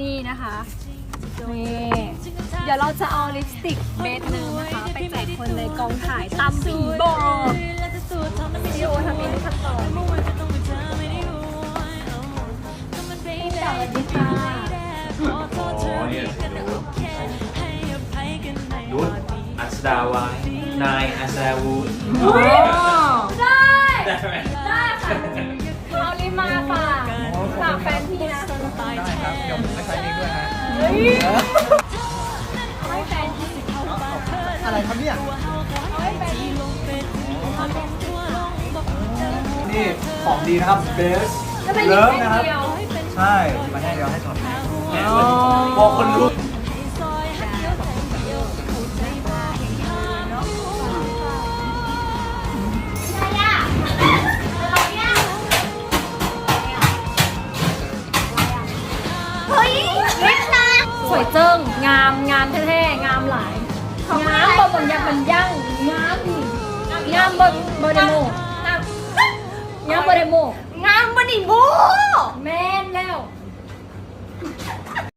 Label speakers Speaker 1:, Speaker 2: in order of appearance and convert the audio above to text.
Speaker 1: นี่นะคะนี่เดี๋ยวเราจะเอาลิปสติกเบสหนึ่งนะคะ ไปแจกคนในกองถ่ายตามผีบอกวิดีโอทำเองทุกขั้นตอนสวัสดีค่ะโ
Speaker 2: อ้เนี่ยดูนุชอัศดาวานายอัศดาวูด
Speaker 3: ได้ได้
Speaker 2: ไหม
Speaker 1: ได้ค่ะเอาลิปมาฝา อาให้แฟนพี่อะไรครับเนี่ยเอาให้แฟนพี่
Speaker 4: นี่ของดีนะครับเบส
Speaker 1: ก็เป็นลิเลิปฟแค่นะครับเดียว
Speaker 2: ใช่ มาให้เดี๋ยวให้ถอด
Speaker 1: บอกคน
Speaker 2: รู้
Speaker 3: ข่ย
Speaker 1: เจิ้งงามงามแท้ๆงามหลาย
Speaker 3: งามบ่บนยักมัน
Speaker 1: ยั่งงาม
Speaker 3: งามบนบนเดโมงามบนเด
Speaker 1: โม
Speaker 3: งามบ่ได้โม
Speaker 1: แม่นแล้ว